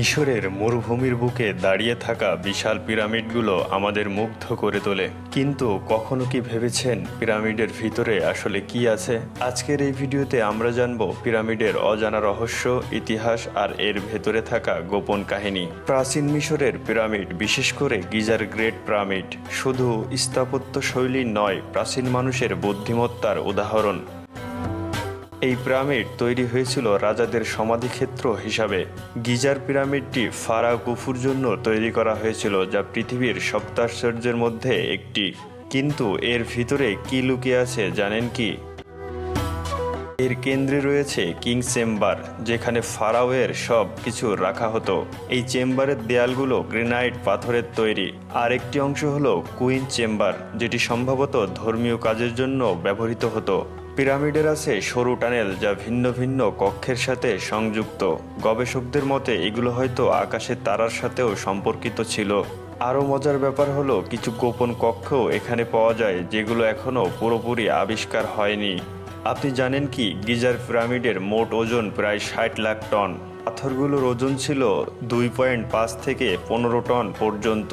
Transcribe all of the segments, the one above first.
মিশরের মরুভূমির বুকে দাঁড়িয়ে থাকা বিশাল পিরামিডগুলো আমাদের মুগ্ধ করে তোলে। কিন্তু কখনো কি ভেবেছেন পিরামিডের ভিতরে আসলে কি আছে? আজকের এই ভিডিওতে আমরা জানব পিরামিডের অজানা রহস্য, ইতিহাস আর এর ভেতরে থাকা গোপন কাহিনী। প্রাচীন মিশরের পিরামিড, বিশেষ করে গিজার গ্রেট পিরামিড, শুধু স্থাপত্য শৈলী নয়, প্রাচীন মানুষের বুদ্ধিমত্তার উদাহরণ। এই পিরামিড তৈরি হয়েছিল রাজাদের সমাধিক্ষেত্র হিসাবে। গিজার পিরামিডটি ফারা কুফুর জন্য তৈরি করা হয়েছিল, যা পৃথিবীর সপ্তাশ্চর্যের মধ্যে একটি। কিন্তু এর ভিতরে কি লুকিয়ে আছে জানেন কি? এর কেন্দ্রে রয়েছে কিং চেম্বার, যেখানে ফারাওয়ের সব কিছু রাখা হতো। এই চেম্বারের দেয়ালগুলো গ্রেনাইট পাথরের তৈরি। আর একটি অংশ হলো কুইন চেম্বার, যেটি সম্ভবত ধর্মীয় কাজের জন্য ব্যবহৃত হতো। পিরামিডের আছে সরু টানেল যা ভিন্ন ভিন্ন কক্ষের সাথে সংযুক্ত। গবেষকদের মতে, এগুলো হয়তো আকাশের তারার সাথেও সম্পর্কিত ছিল। আরও মজার ব্যাপার হলো, কিছু গোপন কক্ষও এখানে পাওয়া যায়, যেগুলো এখনও পুরোপুরি আবিষ্কার হয়নি। আপনি জানেন কি, গিজার পিরামিডের মোট ওজন প্রায় ষাট লাখ টন। পাথরগুলোর ওজন ছিল দুই পয়েন্ট পাঁচ থেকে পনেরো টন পর্যন্ত।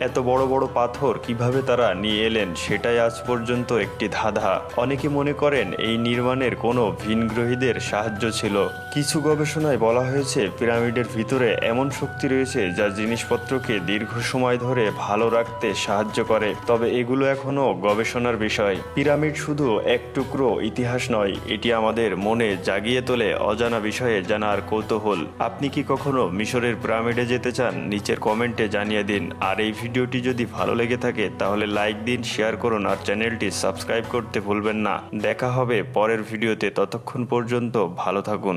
এত বড় বড় পাথর কীভাবে তারা নিয়ে এলেন সেটাই আজ পর্যন্ত একটি ধাঁধা। অনেকে মনে করেন এই নির্মাণের কোনো ভিনগ্রহীদের সাহায্য ছিল। কিছু গবেষণায় বলা হয়েছে, পিরামিডের ভিতরে এমন শক্তি রয়েছে যা জিনিসপত্রকে দীর্ঘ সময় ধরে ভালো রাখতে সাহায্য করে, তবে এগুলো এখনও গবেষণার বিষয়। পিরামিড শুধু এক টুকরো ইতিহাস নয়, এটি আমাদের মনে জাগিয়ে তোলে অজানা বিষয়ে জানার কৌতূহল। আপনি কি কখনো মিশরের পিরামিডে যেতে চান? নিচের কমেন্টে জানিয়ে দিন। আর এই ভিডিওটি যদি ভালো লেগে থাকে, তাহলে লাইক দিন শেয়ার করুন আর চ্যানেলটি সাবস্ক্রাইব করতে ভুলবেন না। দেখা হবে পরের ভিডিওতে। ততক্ষণ পর্যন্ত ভালো থাকুন।